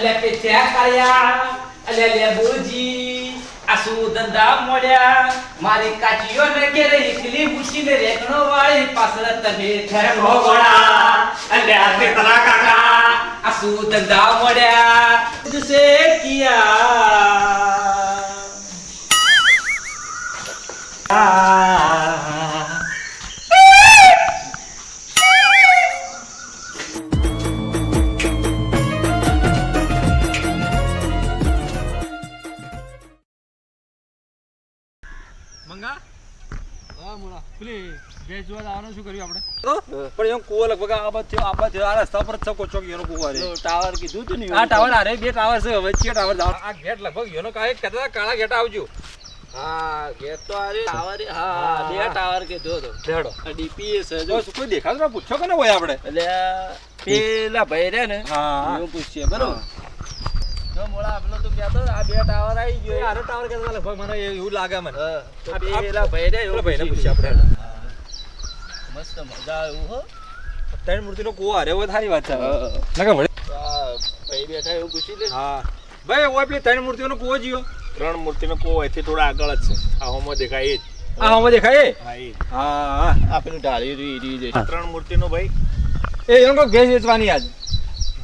એટલે પેચ્યા કાળિયા એટલે લેબુજી આ શું ધંધા મોડ્યા મારી કાચીઓ ને ઘેરે એકલી મૂકીને રેકણો વાળી પાછળ તમે ઠેરકો ગોળા એટલે આ પેતરા કાકા આ શું ધંધા મોડ્યા તુસે કિયા આ ભેંસ જોવા જવાનું શું કર્યું આપણે? પણ એમ કુવો લગભગ આ બાજુ આ બાજુ આ રસ્તા પર જ છે એનો કુવો રે ટાવર કીધું તું ને આ ટાવર અરે બે ટાવર છે વચ્ચે ટાવર આ ગેટ લગભગ એનો કાંઈ કહેતા કાળા ગેટ આવજો. હા ગેટ તો આ ટાવર હા બે ટાવર કીધો તો લેડો ડીપીએસ જો. જો કોઈ દેખાતું ના પૂછો કે ના હોય આપણે? એટલે પેલા ભાઈ રે ને હા. એવું પૂછીએ બરોબર? જો મોળા આપલો તો કહેતો આ બે ટાવર આવી ગયો. આરો ટાવર કહેતા લગભગ મને એવું લાગે મને. પેલા ભાઈ રે ભાઈને પૂછીએ આપણે. મસ્ત મજા આવ્યું હો. અત્યારે મૂર્તિનો કુવો હારે હોય સારી વાત છે. હા. નકર વળી. તો ભાઈ બેઠા એવું પૂછી લે. હા. ભાઈ ઓય પેલી ત્રણ મૂર્તિઓનો કુવો જીયો ત્રણ મૂર્તિનો કુવો એથી થોડા આગળ જ છે. આ હોમો દેખાય એ જ. આ હોમો દેખાય એ? હા આ પેલું ઢાળી રહી રહી જાય ત્રણ મૂર્તિનો ભાઈ. એ એનો કોઈ ભેંસ વેચવાની આજ?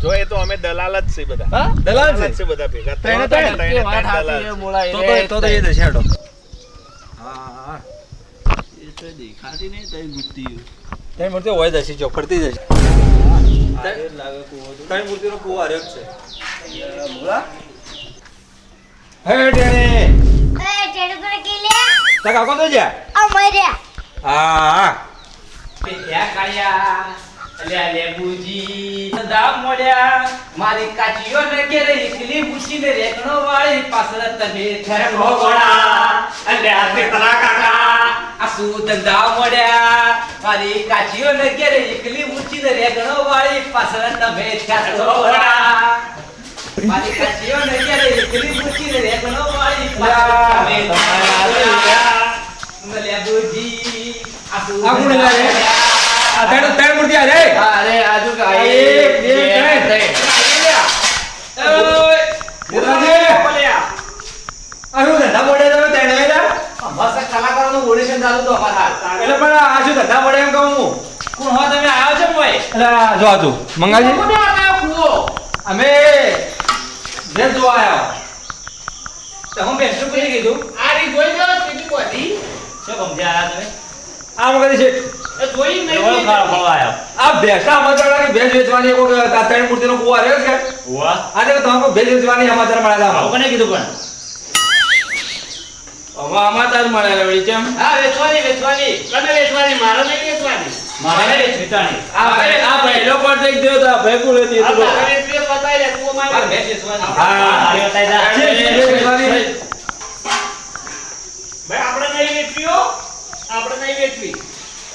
જો એ તો અમે દલાલ જ છે બધા. હા? દલાલ છે જ છે? બધા ભેગા. ત્રણ ત્રણ? ત્રણે? દલાલ. તો એ તો તો તો એ દશે હા હા. તો દેખાતી નહીં તઈ મૂર્તિઓ તઈ મૂર્તિ હોય જશે જો ફરતી જશે આ લાગે કૂવો તો. મૂર્તિનો કુવો છે. હે ટેણે. હે ટેણે એ ટેડુકડે કેલે તા કાકો તો જા અમારે હા. હા પેચ્યા કાળિયા? એટલે લેબુજી ધંધા મોડ્યા. મારી કાચીઓ ને ઘેરે એકલી મૂકીને રેકણો વાળી પાછળ તમે ઠેરકો ગોળા અલ્યા તે તલા કાકા આ શું ધંધા મોડ્યા મારી કાચીઓ ને ઘેરે એકલી મૂકીને રેકણો વાળી પાછળ તમે ઠેરકો ગોળા મારી કાચીઓ ને ઘેરે એકલી મૂકીને રેકણો વાળી પાછળ તમે ગોળા લેબુજી આ શું આ કોણ ધંધા લે? મોડ્યા? આ ત્રણ ત્રણ મૂર્તિ હારે અરે આજુ કે આ એક, બે, બે, ત્રણ. ઓય! મોટાજી! આ શું ધંધા પડે તમે ત્રણ વેલા? મસ્ત audition ચાલુ હતું અમારા હાલ. એટલે પણ આ શું ધંધા પડે એમ કહું હું? કોણ હો તમે આવ્યો છો મોય? એટલે જો તું મંગાજી. કોને આપ્યો કૂવો? અમે ભેંસ જોવા આવ્યા તો હું બેસું કરી કીધું? આ રીત જોઈ લો કેટલી બધી. શું સમજ્યા તમે? આ મગાજી છે. એ જોઈ નહીં એવડો ખાવા ફળવા આવ્યો આ ભેંસના સમાચાર કે ભેંસ વેચવાની કોઈ ત્રણ મૂર્તિનો કુવો રહ્યો છે. વાહ આજે તો તમારે ભેંસ વેચવાની સમાચાર મળ્યા હતા. કોને કીધું પણ? હવે આમાં તાર મળેલા વળી કેમ હા વેચવાની વેચવાની. કને વેચવાની? મારે નહીં વેચવાની. મારે વેચવાની. આ ભાઈ આ પહેલો કોન્ટેક્ટ થયો તો આ ભાઈ કોણ હતી તો. કહો. તારે વેચવી હોય તો બતાવી દે તું મારે વેચવાની. હા. હા, બતાવી દે. છે, ભેંસ વેચવાની. ભાઈ આપણે નહીં વેચવી. હો. આપણે નહીં વેચવી.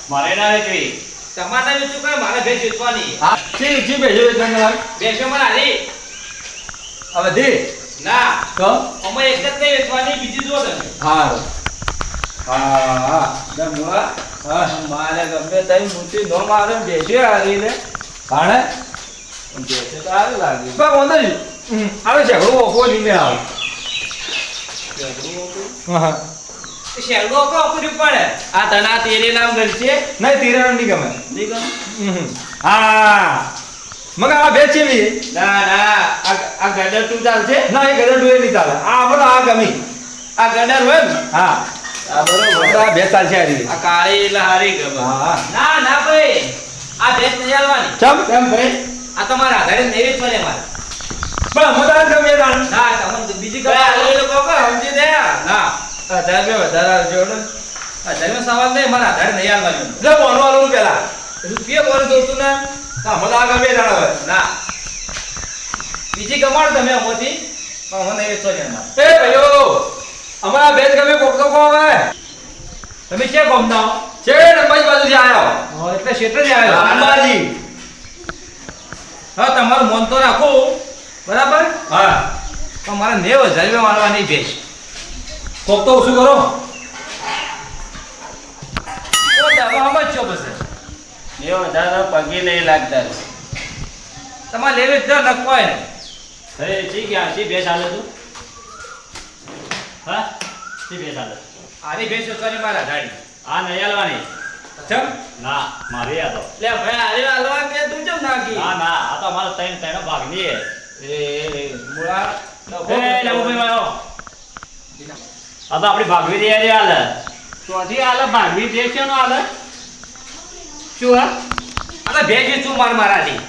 મારે ના વેચવી. તમારે ના વેચવું કઈ મારે ભેંસ વેચવાની? હા ભેંસ વેચવાની. ભેંસો મને હારી ના. તો? અમે એક જ નહીં વેચવાની બીજી જો તમે હા હા. હા. ડમવા. હા, મારે ગમે તઈ મૂતી નો મારે બેસી હારી ને ભાણે બેસે તો સારું લાગે. બા વાંધો નહીં. આવે છે ઘણું ઓફો લઈને આવે. હા શેરડો કો પૂરી પડે આ તના તેરે નામ છે નહીં તિરાણ નહીં ગમે. નહીં ગમે? હા. મગર આ ભેંસ ના ના આ આ ગડર તું ચાલશે? ના એ ગદર ડુએ નહીં ચાલે. આ આપણો આ ગમી. આ ગડર હોય ને? હા. આ બરોબર આ ભેંસ ચાલશે આ આ કાળી એટલે હારી ગમ. હા ના ના ભાઈ. આ ભેંસ નહીં ચમ? કેમ ભાઈ? આ તમારા આધારે નેવી પડે મારે. પણ તારે ગમે તાણ ના તમને બીજી કઈ આ કઈ લોકો કહો, સમજી દે ના હજાર બે વધારે આવજો ને. આધારનો સવાલ નહીં મારા આધારે નહીં હાલવાની. લે બોનો આલું પેલા. રૂપિયા બોલે તું ના. ના મને આ ગમે તાણ હવે ના. બીજી કમાડ તમે અમોથી. પણ મને વેચવાની અમારે. એ ભાઈઓ અમારા ભેંસ ગમે કોક તો કો હવે તમે ક્યાં ગમતા છે અંબાજી બાજુથી આવ્યો એટલે ક્ષેત્ર જ આવ્યો અંબાજી હા તમારું મન તો રાખો. બરાબર? હા. પણ મારે નેવ હજાર રૂપિયા મારવાની ભેંસ કોક તો શું કરો. દવામાં જ છો પછી. બે વધારે પગે નહીં લાગતા. તમારે લેવી જ ન નખવાય ને હે જી ગયા જી બે ચાલે તું. હા? જી ભેસ ચાલે આની ભેસ વેચવાની મારા ગાડી આ નહીં હાલવાની. ચમ ના મારી આ તો. લે ભાઈ આરે હાલવા કે તું ચમ નાખી. ના ના આ તો અમારો ત્રણ ત્રણ ભાગની છે. એ મુળા એ લે ઊભી મારો આ તો આપણી ભાગવી દે છે હાલ. ચોથી આલે ભાગવી દે છે નો આલે શું હા? આ તો ભેંસ માર મારાથી.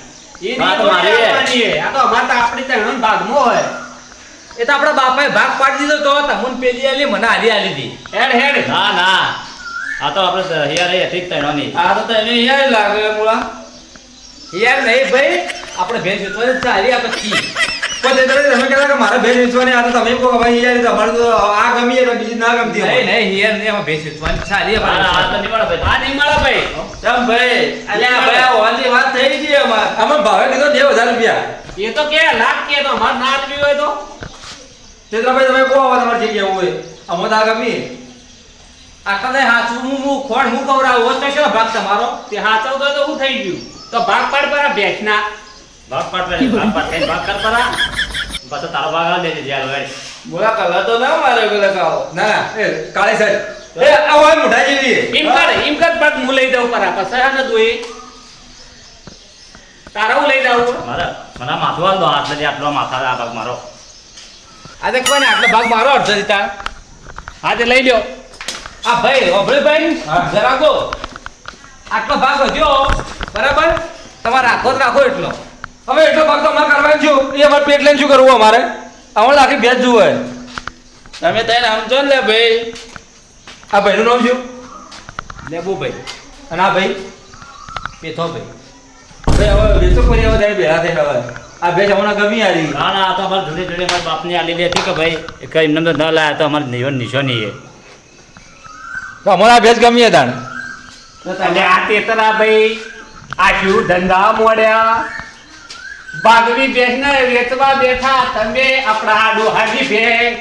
એ હા, તો તો મારી એ. આ તો અમાર તો આપણી ત્રણ ભાગમાં હોય. એ તો આપણા બાપાએ ભાગ પાડી દીધો તો તમને પેલી આલી મને હારી આલી હતી. હેડ હેડ. ના ના. આ તો આપણે હિયારે હતી જ ત્રણોની આ તો તને યાર લાગે મુળા. યાર નહીં ભાઈ. આપણે ભેંસ વેચવાની ચાલી આ પછી પણ તે તરત તમે કહેતા કે મારે ભેજ વેચવાની આ તો તમે કહો ભાઈ યાર તમારે તો આ ગમી એટલે બીજી ના ગમતી નહીં હોય. નહીં યાર એમાં ભેંસ વેચવાની ચાલી ના ના, આ તો નહીં મળે ભાઈ. આ નહીં મળે ભાઈ ભાઈ અલ્યા ભાઈ આ વાત થઈ ગઈ અમાર. અમે ભાવે કીધો બે હજાર રૂપિયા. એ તો કે લાખ કે તો અમાર ના આપવી હોય તો. ચેતરાભાઈ તમે કહો હવે તમારે જે હોય. અમે તો આ ગમી. હાચું હું હું ખોણ હું કવરાવું? તો શું ભાગ તમારો? તે હાચવતો હોય તો હું થઈ ગયું? તો ભાગ પાડ પર ભેંસના. ભાગ પાડ પે ભાગ પાડ કઈ ભાગ કર પરા? પછી તારો ભાગ આ દેજે હોય બોલા કલર તો ના મારે પેલા કાઓ ના ના. એ કાળી સાહેબ. એ આ હોય મોઢા જેવી. એમ કર એમ કર ભાગ હું લઈ દઉં પર. પછી હા ન તું તારા હું લઈ જાઉં. મારા મને આ માથું હાલ દો આટલે આટલો માથા આ ભાગ મારો. આજે કોઈને આટલો ભાગ મારો અડધો દીતા આજે લઈ લ્યો. આ ભાઈ ઓભળી ભાઈ. જરા ગો આટલો ભાગ વધ્યો બરાબર? તમારે રાખો જ રાખો એટલો. હવે એટલો ભાગ તો અમારે કરવાનો છું. એ અમારે પેટ લઈને શું કરવું અમારે? અમારે આખી ભેજ જુએ તમે તને સમજો ને ભાઈ. આ ભાઈનું નામ શું? લેબુ ભાઈ અને આ ભાઈ? પેથો ભાઈ હવે વેચો કરી હવે તમે ભેગા થઈ હવે. આ ભેજ હમણાં ગમી આવી ના ના આ તો અમારે જોડે જોડે મારા બાપની આલેલી હતી કે ભાઈ. એક એમને તો ન લાયા તો અમારે નિવન નિશાની છે. તો અમારે આ ભેજ ગમી હતા અને આ તેતરા ભાઈ આ શું ધંધા મોડ્યા. ભાગવી બેસને વેચવા બેઠા તમે આપણા ડોહાની ભેગ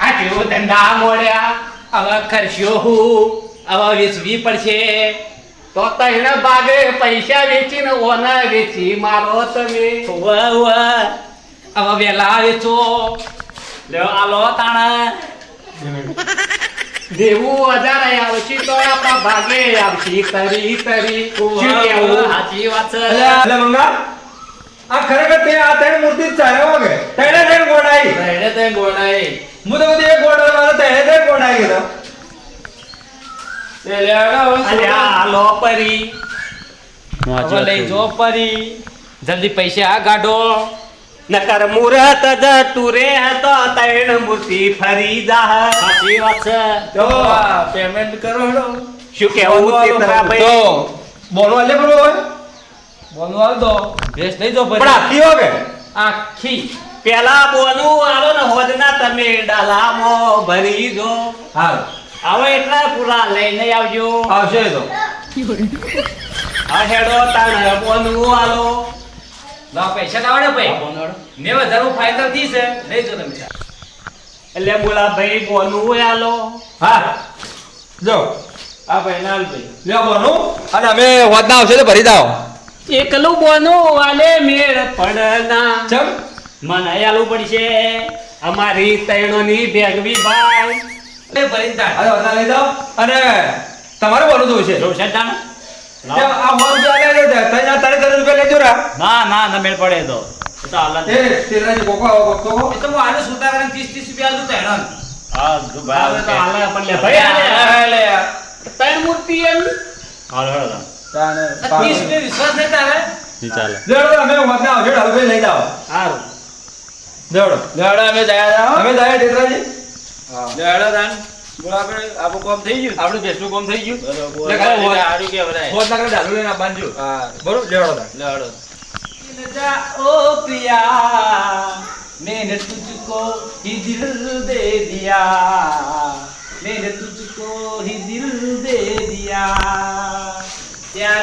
આ કેવો ધંધા મોડ્યા હવે કરશો હું હવે વેચવી પડશે. તો તને ભાગે પૈસા વેચીને ઓને વેચી મારો તમે. વાહ વેલા વેચો. લ્યો આલો તાણા. દેવું હજાર આવશી તો આપણા ભાગે આવશી. તરી તરી હાચી સાચી વાત છે. મંગા આ ખરેખર તે આ ત્રણ મૂર્તિ જ ચાલે વાગે ત્રણે ત્રણ ગોડાઈ એને તે ગોડાઈ હું તો બધી એક ગોડા મારે ત્રણે ત્રણ ગોડાઈ ગયો તે લે આગળ અને આ લો પરી. હવે લઈ જો પરી. જલ્દી પૈસા આ કાઢો નકર મુરત જ રે તો તૈણ મૂર્તિ ફરી જા સાચી વાત છે. તો પેમેન્ટ કરો હેડો. શું કેવું તો ભાઈ. બોનો આલે બરો હોય આવ દો ભેંસ લઈ જો પણ આખી હો કે? આખી. પેલા બોનું આલો ને હોદના તમે ડાલામાં ભરી દો હાલ. હવે એટલા પૂરા લઈને આવજો. આવશે તો. આ હેડો તાણ બોનું આલો લાવ પૈસા લાવડે ભાઈ. નેવ હજાર ફાઇનલથી છે. લઈ જો તમે. એટલે બોલા ભાઈ બોનું આલો હા. જો. આ ભાઈ નાલ ભાઈ. લ્યો બોનો અને અમે હોદના આવશે તો ભરી દાઓ એકલું બોનું વાલે મેળ પડના. ચમ. મને આલવું પડશે અમારી તૈણોની ભેગવી ભાઈ. અરે ભરીતા અરે હોદના લઈ જાઓ. અને તમારે બોલું જોવું જોશે તાણ? આ હોદ જે આલે લે તારે તારે રૂપિયા લેજો રા. ના ના ન મેળ પડે તો. એ તો હાલત એ તેરાજી કોકો આવો કોકો. એ તો હું આને સુતા કરીને ત્રીસ ત્રીસ રૂપિયા આલું તૈણ હા ભાઈ હાલે પણ લે. ભાઈ હાલે. તૈણ મૂર્તિ એમ. હાલ. તાણે વિશ્વાસ તુજકો હી દે દિયા. મેને તુજકો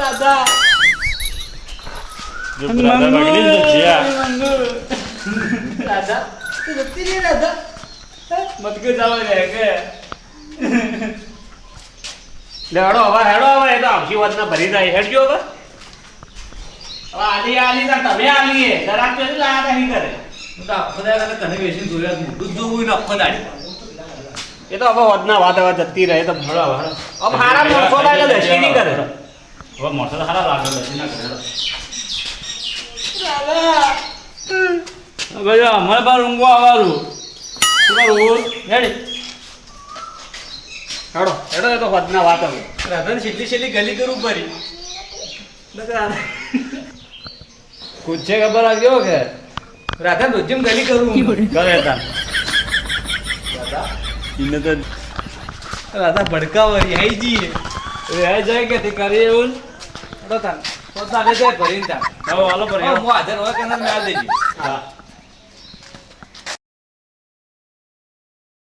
રાધા જો ભાગડી ને તો જ્યાં. રાધા તું જતી રહી રાધા મત કે જાવ રે કે લે હેડો હવે હેડો હવે એ તો આવશી વાત ના ભરી જાય હેડજો હવે હવે આલી આલી ના તમે આલીએ ગરાક તો લાયા નહીં કરે હું તો આખો દાડો તને બેસીને જોયા જ જોવું ને આખો દાડો. એ તો હવે વધના વાત હવે જતી રહે તો હળો. હવે હારા માણસો લાગે દશી નહીં કરે હવે મોટો તો સારા લાગે છે ના કરે. અમારે બાર ઊંઘવા આવવાનું. કરવું રેડી. હેડો હેડો એ તો વધના વાત હવે. રાધાને છેલ્લી છેલ્લી ગલી કરું આ- પૂછે ખબર લાગ્યો કે? રાધા રોજમ ગલી કરું કરે તો રાધા? ભડકાવરી આઈ જઈએ. રહી જાય કે તે કરે એવું? તો તાન તો તાને જાય ભરીને તાન હવે હાલો ભરી હું હાજર હોય કે ના દેજે હા.